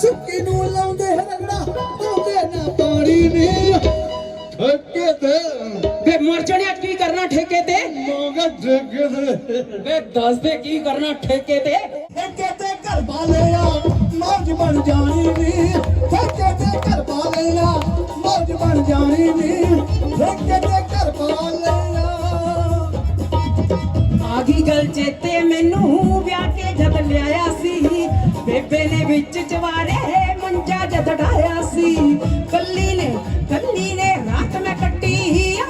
ਸੁੱਕੀ ਨੂੰ ਲਾਉਂਦੇ ਰਗੜਾ ਪਾਉਂਦੇ ਨਾ ਪਾਣੀ ਨੇ। ਠੱਕੇ ਤੇ। ਵੇ ਮਰ ਜਾਣਿਆ ਕੀ ਕਰਨਾ ਠੇਕੇ ਤੇ? ਮੋਗਾ ਠੱਕੇ ਤੇ। ਵੇ ਦੱਸ ਦੇ ਕੀ ਕਰਨਾ ਠੇਕੇ ਤੇ? ਠੱਕੇ ਤੇ ਘਰ ਵਾਲਿਆ ਮੌਜ ਬਣ ਜਾਣੀ ਨੀ। ਠੱਕੇ ਤੇ ਘਰ ਵਾਲਿਆ ਮੌਜ ਬਣ ਜਾਣੀ ਨੀ। ਠੱਕੇ ਤੇ ਘਰ ਵਾਲਿਆ ਆ ਗਈ ਗੱਲ ਚੇਤੇ ਮੈਨੂੰ ਬੇਬੇ ਨੇ ਵਿੱਚ ਚਵਾਰੇ ਮੰਜਾ ਜਦ ਢਾਇਆ ਸੀ। ਕੱਲੀ ਨੇ ਕੱਲੀ ਨੇ ਰਾਤ ਮੈਂ ਕੱਟੀ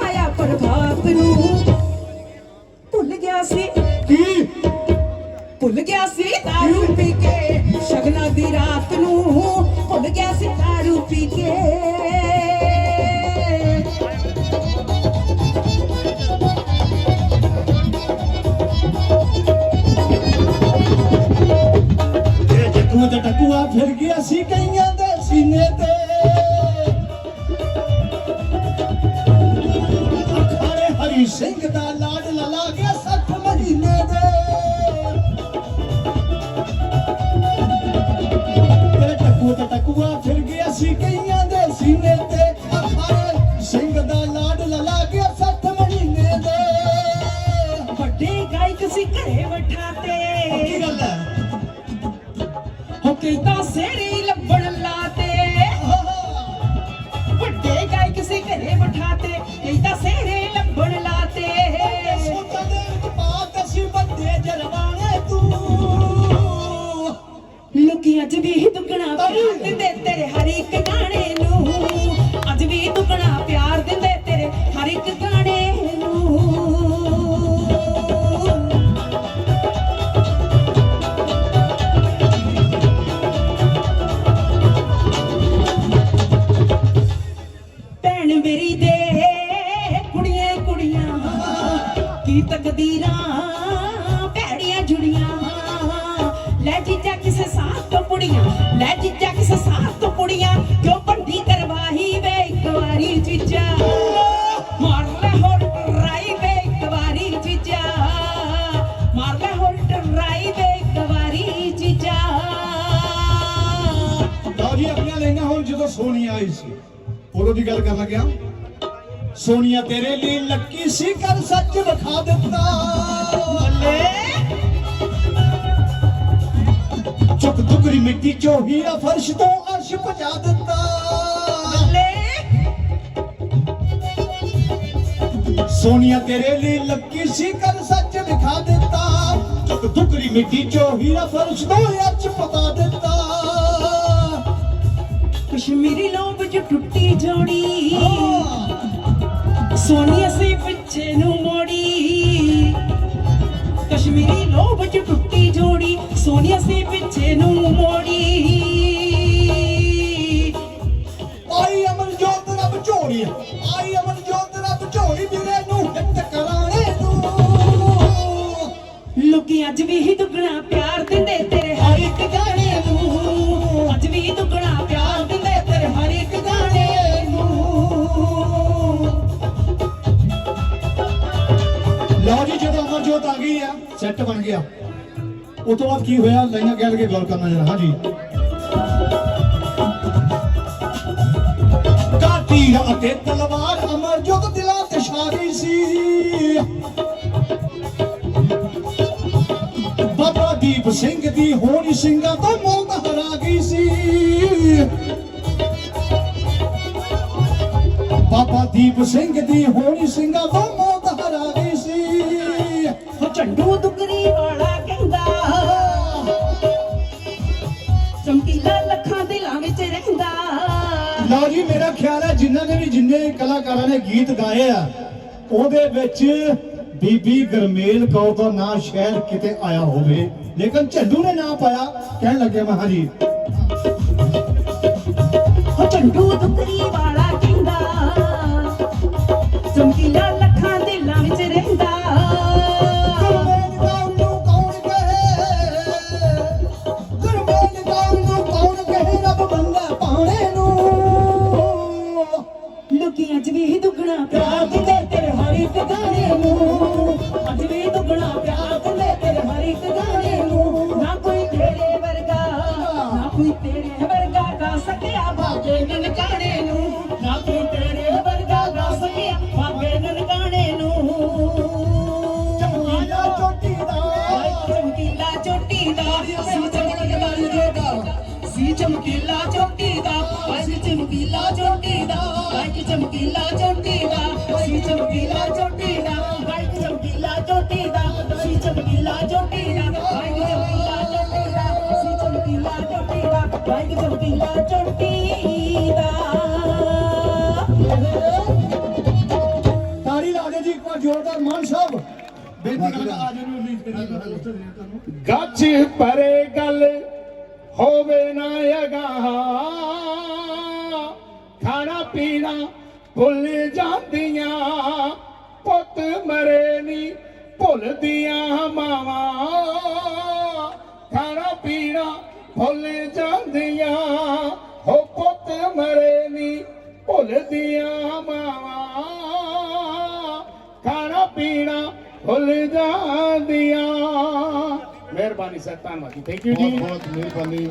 ਆਇਆ ਪ੍ਰਭਾਤ ਨੂੰ ਭੁੱਲ ਗਿਆ ਸੀ। ਕੀ? ਭੁੱਲ ਗਿਆ ਸੀ ਦਾਰੂ ਪੀ ਕੇ ਸ਼ਗਨਾਂ ਦੀ ਰਾਤ ਨੂੰ। ਭੁੱਲ ਗਿਆ ਸੀ ਦਾਰੂ ਪੀ ਕੇ। ਗਾਇਕ ਸੀ ਘਰੇ ਕੀ ਵਠਾਤੇ ਗੱਲ ਹੈ? ਹੋ ਕੀਤਾ ਸੇਰੀ ਲੱਭਣ ਲਾਤੇ। ਵੱਡੇ ਗਾਇਕ ਸੀ ਘਰੇ ਵਠਾਤੇ ਕੀਤਾ ਸੇਰੇ ਲੱਭਣ ਲਾਤੇ। ਸੋਤਾ ਦੇ ਉਤਪਾਦ ਅਸੀਂ ਬੰਦੇ ਜਰਵਾਣੇ ਤੂੰ। ਲੋਕੀ ਅੱਜ ਵੀ ਦੁੱਗਣਾ ਤੇਰੇ ਹਰ ਇੱਕ ਨੂੰ ਕੁੜੀਆਂ। ਲੈ ਜੀਜਾ ਕਿਸੇ ਸਾਥ ਤੋਂ ਕੁੜੀਆਂ ਕਿਉਂ ਭੰਡੀ ਕਰਵਾਹੀ ਵੇ ਇੱਕ ਵਾਰੀ ਜੀਜਾ। ਮਾਰ ਲੈ ਹੋਰ ਟਰਾਈ ਵੇ ਇੱਕ ਵਾਰੀ ਜੀਜਾ। ਮਾਰ ਲੈ ਹੋਰ ਟਰਾਈ ਵੇ ਇੱਕ ਵਾਰੀ ਜੀਜਾ। ਲਓ ਜੀ ਆਪਣੀਆਂ ਲੈਣਾ ਹੁਣ ਜਦੋਂ ਸੋਨੀਆ ਆਈ ਸੀ ਉਦੋਂ ਦੀ ਗੱਲ ਕਰਨ ਲੱਗਿਆ ਸੋਨੀਆ ਤੇਰੇ ਲਈ ਲੱਕੀ ਸੀ ਕਰ ਸੱਚ ਵਿਖਾ ਦਿੱਤਾ। ਬੱਲੇ। ਚੁੱਕ ਦੁਗਰੀ ਮਿੱਟੀ ਚੋਂ ਹੀਰਾ ਫਰਸ਼ ਤੋਂ ਅਰਸ਼ ਪਜਾ ਦਿੱਤਾ। ਸੋਨੀਆ ਤੇਰੇ ਲਈ ਲੱਕੀ ਸੀ ਕਰ ਸੱਚ ਵਿਖਾ ਦਿੱਤਾ। ਚੁੱਕ ਦੁਗਰੀ ਮਿੱਟੀ ਚੋਂ ਹੀਰਾ ਫਰਸ਼ ਤੋਂ ਅਰਸ਼ ਪਤਾ ਦਿੱਤਾ। ਕਸ਼ਮੀਰੀ ਲੋਬ ਚ ਟੁੱਟੀ ਜੋੜੀ। ਸੋਨੀਆ ਸੀ ਪਿੱਛੇ ਨੂੰ ਮੋੜੀ। ਕਸ਼ਮੀਰੀ ਲੋਬ ਚ ਟੁੱਟੀ ਜੋੜੀ। ਸੋਨੀਆ ਸੀ ਪਿੱਛੇ ਨੂੰ ਮੋੜੀ ਆਈ ਅਮਨ ਜੋਤ ਰੱਬ ਝੋਲੀ ਆਈ ਅਮਨ ਜੋਤ ਰੱਬ ਝੋਲੀ ਵੀਰੇ ਨੂੰ ਹਿੱਟ ਕਰਾਣੇ ਲੋਕੀ ਅੱਜ ਵੀ ਹੀ ਦੁੱਗਣਾ ਪਿਆਰ ਦਿੰਦੇ ਤੇਰੇ ਹਰ ਇੱਕ ਗਾਣੇ ਨੂੰ ਅੱਜ ਵੀ ਦੁੱਗਣਾ ਪਿਆਰ ਦਿੰਦੇ ਤੇਰੇ ਹਰ ਇੱਕ ਗਾਣੇ ਨੂੰ ਲਓ ਜੀ, ਜਦੋਂ ਅਮਨ ਜੋਤ ਆ ਗਈ ਆ ਸੈੱਟ ਬਣ ਗਿਆ। ਉਸ ਤੋਂ ਬਾਅਦ ਕੀ ਹੋਇਆ? ਲਾਈਨਾਂ ਕਹਿ ਕੇ ਗੌਰ ਕਰਨਾ ਜਰਾ। ਹਾਂਜੀ। ਕਾਤੀਰ ਅਤੇ ਤਲਵਾਰ, ਅਮਰ ਜੋਤ ਦਿਲਾਂ ਤੇ ਛਾ ਗਈ ਸੀ। ਬਾਬਾ ਦੀਪ ਸਿੰਘ ਦੀ ਹੋਣੀ ਸਿੰਘਾਂ ਤੋਂ ਮੌਤ ਹਰਾ ਗਈ ਸੀ। ਬਾਬਾ ਦੀਪ ਸਿੰਘ ਦੀ ਹੋਣੀ ਸਿੰਘਾਂ ਤੋਂ ਖਿਆਲ ਵੀ ਜਿੰਨੇ ਕਲਾਕਾਰਾਂ ਨੇ ਗੀਤ ਗਾਏ ਆ, ਉਹਦੇ ਵਿੱਚ ਬੀਬੀ ਗਰਮੇਲ ਕੌਰ ਦਾ ਨਾਂ ਸ਼ਾਇਦ ਕਿਤੇ ਆਇਆ ਹੋਵੇ। ਲੇਕਿਨ ਝੱਡੂ ਨੇ ਨਾਂ ਪਾਇਆ, ਕਹਿਣ ਲੱਗਿਆ ਮੈਂ, ਹਾਂਜੀ। ਚੋਟੀ ਸੀ ਚਮਕੀਲਾ ਚੋਟੀ ਸੀ ਚਮਕੀਲਾ ਚੋਟੀ ਦਾ ਸੀ ਚਮਕੀਲਾ ਚੋਟੀ ਦਾ ਬਾਈਕ ਚਮਕੀਲਾ ਚੋਟੀ ਦਾ ਸੀ ਚਮਕੀਲਾ ਚੋਟੀ ਅੱਜ ਬਾਈਕ ਚਮਕੀਲਾ ਚੋਟੀ ਦਾ ਸੀ ਚਮਕੀਲਾ ਚੋਟੀ ਦਾ ਬਾਈਕ ਚਮਕੀਲਾ ਚੋਟੀ ਦਾ ਸੀ ਚਮਕੀਲਾ ਚੋਟੀ ਅੱਜ ਚਮਕੀਲਾ ਚਮਕੀਲਾ ਗੱਜ ਪਰੇ ਗੱਲ ਹੋਵੇ ਨਾ ਅਗਾਹ ਖਾਣਾ ਪੀਣਾ ਭੁੱਲ ਜਾਂਦੀਆਂ ਪੁੱਤ ਮਰੇ ਨੀ ਭੁੱਲਦੀਆਂ ਮਾਵਾਂ। ਖਾਣਾ ਪੀਣਾ ਭੁੱਲ ਜਾਂਦੀਆਂ ਹੋ ਪੁੱਤ ਮਰੇ ਨੀ ਭੁੱਲਦੀਆਂ ਮਾਵਾਂ। ਖਾਣਾ ਪੀਣਾ ਭੁੱਲ ਜਾਂਦੀਆਂ ਮਿਹਰਬਾਨੀ ਸਰ ਧੰਨਵਾਦ ਥੈਂਕ ਯੂ ਬਹੁਤ ਬਹੁਤ ਮਿਹਰਬਾਨੀ।